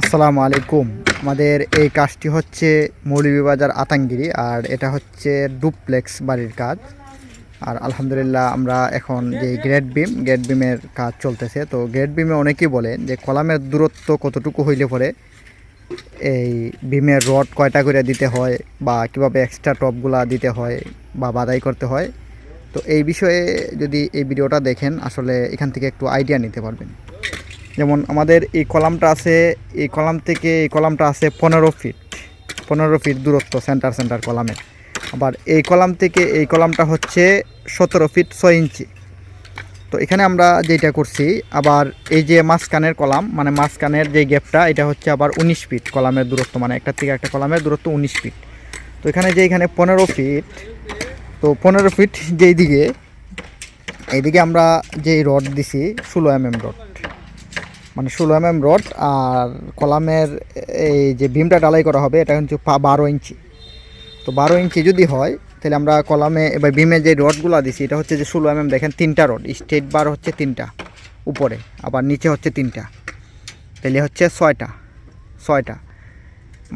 আসসালামু আলাইকুম। আমাদের এই কাজটি হচ্ছে মৌলভীবাজার আতাঙ্গিরি, আর এটা হচ্ছে ডুপ্লেক্স বাড়ির কাজ। আর আলহামদুলিল্লাহ আমরা এখন যে গ্রেড বিম গ্রেড বিমের কাজ চলতেছে। তো গ্রেড বিমে অনেকেই বলেন যে কলামের দূরত্ব কতটুকু হইলে পরে এই বিমের রড কয়টা করে দিতে হয়, বা কীভাবে এক্সট্রা টপগুলা দিতে হয়, বা বাদাই করতে হয়। তো এই বিষয়ে যদি এই ভিডিওটা দেখেন, আসলে এখান থেকে একটু আইডিয়া নিতে পারবেন। যেমন আমাদের এই কলামটা আছে, এই কলাম থেকে এই কলামটা আছে পনেরো ফিট পনেরো ফিট দূরত্ব সেন্টার সেন্টার কলামের আবার এই কলাম থেকে এই কলামটা হচ্ছে সতেরো ফিট ছয় ইঞ্চি। তো এখানে আমরা যেটা করছি, আবার এই যে মাঝখানের কলাম মানে মাঝখানের যে গ্যাপটা এটা হচ্ছে আবার উনিশ ফিট কলামের দূরত্ব মানে একটা থেকে একটা কলামের দূরত্ব উনিশ ফিট তো এখানে যে এখানে পনেরো ফিট তো পনেরো ফিট যেই দিকে এইদিকে আমরা যেই রড দিছি, ষোলো এম এম রড মানে ষোলো এম এম রড আর কলামের এই যে বিমটা ডালাই করা হবে, এটা কিন্তু বারো ইঞ্চি। তো বারো ইঞ্চি যদি হয়, তাহলে আমরা কলামে এবার বিমে যে রডগুলো দিছি, এটা হচ্ছে যে ষোলো এম এম দেখেন তিনটা রড স্টেট বার হচ্ছে তিনটা, উপরে, আবার নিচে হচ্ছে তিনটা। তাহলে হচ্ছে ছয়টা ছয়টা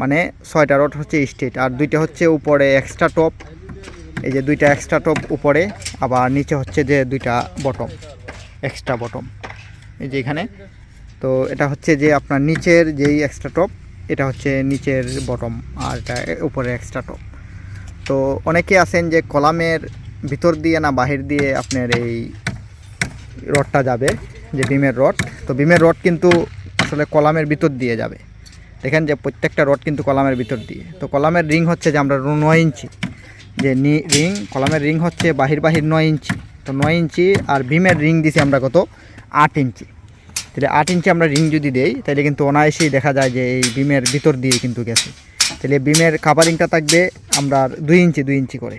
মানে ছয়টা রড হচ্ছে স্টেট আর দুইটা হচ্ছে উপরে এক্সট্রা টপ এই যে দুইটা এক্সট্রা টপ উপরে, আবার নিচে হচ্ছে যে দুইটা বটম এক্সট্রা বটম এই যে এখানে তো এটা হচ্ছে যে আপনার নিচের যেই এক্সট্রা টপ এটা হচ্ছে নিচের বটম আর এটা উপরে এক্সট্রা টপ তো অনেকে আছেন যে কলামের ভিতর দিয়ে না বাহির দিয়ে আপনার এই রডটা যাবে, যে বিমের রড। তো বিমের রড কিন্তু আসলে কলামের ভিতর দিয়ে যাবে। দেখেন যে প্রত্যেকটা রড কিন্তু কলামের ভিতর দিয়ে। তো কলামের রিং হচ্ছে যে আমরা নয় ইঞ্চি। যে নি, রিং, কলামের রিং হচ্ছে বাহির বাহির নয় ইঞ্চি। তো নয় ইঞ্চি আর বিমের রিং দিছি আমরা কত? আট ইঞ্চি। তাহলে আট ইঞ্চি আমরা রিং যদি দেই, তাহলে কিন্তু অনায়াসেই দেখা যায় যে এই বিমের ভিতর দিয়ে কিন্তু গেছে। তাহলে বিমের কাভারিংটা থাকবে আমরা দুই ইঞ্চি দুই ইঞ্চি করে।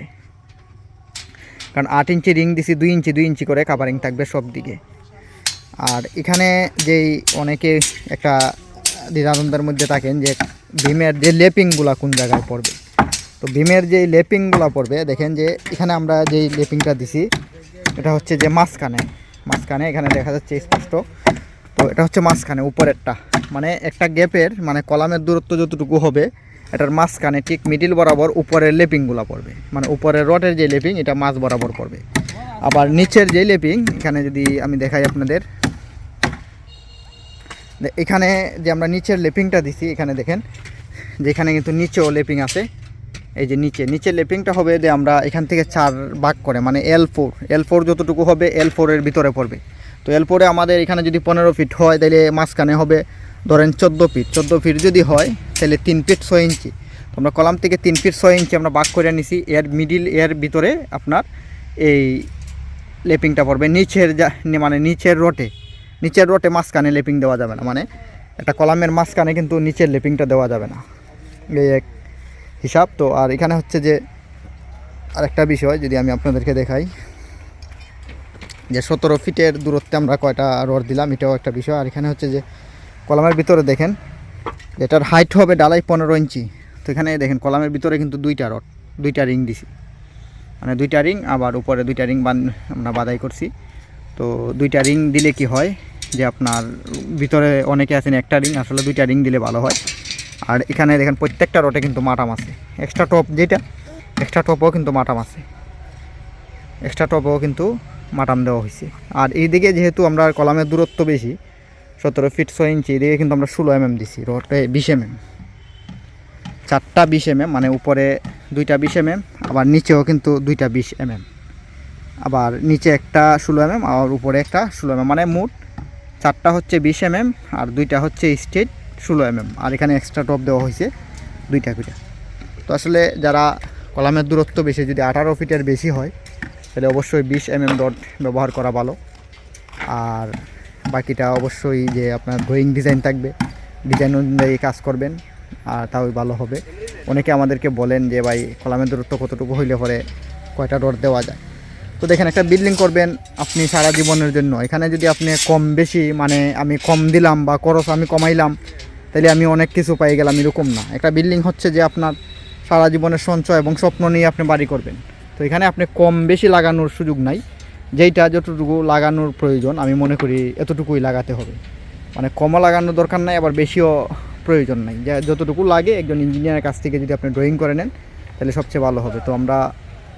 কারণ আট ইঞ্চি রিং দিছি, দুই ইঞ্চি দুই ইঞ্চি করে কাভারিং থাকবে সব দিকে। আর এখানে যেই অনেকে একটা দ্বিধাদ্বন্দ্বের মধ্যে থাকেন যে বিমের যে লেপিংগুলা কোন জায়গায় পড়বে। তো বিমের যে লেপিংগুলো পড়বে, দেখেন যে এখানে আমরা যেই লেপিংটা দিছি, এটা হচ্ছে যে মাঝখানে। মাঝখানে এখানে দেখা যাচ্ছে স্পষ্ট এটা হচ্ছে মাঝখানে, উপরেরটা। মানে একটা গ্যাপের মানে কলামের দূরত্ব যতটুকু হবে, এটার মাঝখানে ঠিক মিডিল বরাবর উপরের লেপিংগুলো পড়বে। মানে উপরের রডের যে লেপিং, এটা মাঝ বরাবর পড়বে। আবার নিচের যে লেপিং, এখানে যদি আমি দেখাই আপনাদের এখানে যে আমরা নিচের লেপিংটা দিছি, এখানে দেখেন, যেখানে কিন্তু নিচেও লেপিং আছে, এই যে নিচে। নিচের লেপিংটা হবে যে আমরা এখান থেকে চার ভাগ করে মানে এল ফোর এল ফোর যতটুকু হবে এল ফোরের ভিতরে পড়বে। তো এরপরে আমাদের এখানে যদি পনেরো ফিট হয় তাহলে মাঝখানে হবে ধরেন চোদ্দ ফিট চোদ্দ ফিট যদি হয় তাহলে তিন ফিট ছয় ইঞ্চি। আমরা কলাম থেকে তিন ফিট ছয় ইঞ্চি আমরা ভাগ করে নিছি। এর মিডিল এর ভিতরে আপনার এই লেপিংটা পড়বে নিচের যা মানে নিচের রোটে। নিচের রোটে মাঝখানে লেপিং দেওয়া যাবে না। মানে একটা কলামের মাঝখানে কিন্তু নিচের লেপিংটা দেওয়া যাবে না। এই এক হিসাব। তো আর এখানে হচ্ছে যে আরেকটা বিষয় যদি আমি আপনাদেরকে দেখাই। যে সতেরো ফিটের দূরত্বে আমরা কয়টা রড দিলাম, এটাও একটা বিষয়। আর এখানে হচ্ছে যে কলামের ভিতরে দেখেন এটার হাইট হবে ডালাই পনেরো ইঞ্চি। তো এখানে দেখেন, কলামের ভিতরে কিন্তু দুইটা রড, দুইটা রিং দিছি। মানে দুইটা রিং, আবার উপরে দুইটা রিং বান আমরা বাদাই করছি। তো দুইটা রিং দিলে কি হয় যে আপনার ভিতরে অনেকে আছেন একটা রিং, আসলে দুইটা রিং দিলে ভালো হয়। আর এখানে দেখেন, প্রত্যেকটা রটে কিন্তু মাটাম আছে। এক্সট্রা টপ যেটা এক্সট্রা টপও কিন্তু মাটাম আছে। এক্সট্রা টপও কিন্তু মাটাম দেওয়া হয়েছে। আর এইদিকে যেহেতু আমরা কলামের দূরত্ব বেশি, সতেরো ফিট ছয় ইঞ্চি এদিকে কিন্তু আমরা ষোলো এমএম দিছি রডে বিশ এমএম চারটা বিশ এমএম মানে উপরে দুইটা বিশ এমএম আবার নিচেও কিন্তু দুইটা বিশ এমএম আবার নিচে একটা ষোলো এমএম আর উপরে একটা ষোলো এমএম মানে মোট চারটা হচ্ছে বিশ এমএম আর দুইটা হচ্ছে স্টেট ষোলো এমএম আর এখানে এক্সট্রা টপ দেওয়া হয়েছে দুইটা দুইটা তো আসলে যারা কলামের দূরত্ব বেশি, যদি আঠারো ফিটের বেশি হয় তাহলে অবশ্যই বিশ এমএম ডট ব্যবহার করা ভালো। আর বাকিটা অবশ্যই যে আপনার ড্রয়িং ডিজাইন থাকবে ডিজাইন অনুযায়ী কাজ করবেন, আর তাও ভালো হবে। অনেকে আমাদেরকে বলেন যে, ভাই, কলামের দূরত্ব কতটুকু হইলে পরে কয়টা ডট দেওয়া যায়? তো দেখেন, একটা বিল্ডিং করবেন আপনি সারা জীবনের জন্য। এখানে যদি আপনি কম বেশি মানে আমি কম দিলাম বা খরচ আমি কমাইলাম, তাহলে আমি অনেক কিছু পাই গেলাম, এরকম না। একটা বিল্ডিং হচ্ছে যে আপনার সারা জীবনের সঞ্চয় এবং স্বপ্ন নিয়ে আপনি বাড়ি করবেন। তো এখানে আপনি কম বেশি লাগানোর সুযোগ নাই। যেইটা যতটুকু লাগানোর প্রয়োজন, আমি মনে করি এতটুকুই লাগাতে হবে। মানে কমও লাগানোর দরকার নাই, আবার বেশিও প্রয়োজন নাই। যা, যতটুকু লাগে একজন ইঞ্জিনিয়ারের কাছ থেকে যদি আপনি ড্রয়িং করে নেন, তাহলে সবচেয়ে ভালো হবে। তো আমরা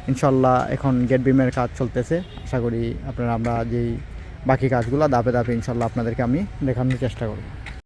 ইনশাল্লাহ এখন গেট বিমের কাজ চলতেছে। আশা করি আপনারা আমরা যেই বাকি কাজগুলো ধাপে ধাপে ইনশাল্লাহ আপনাদেরকে আমি দেখানোর চেষ্টা করব।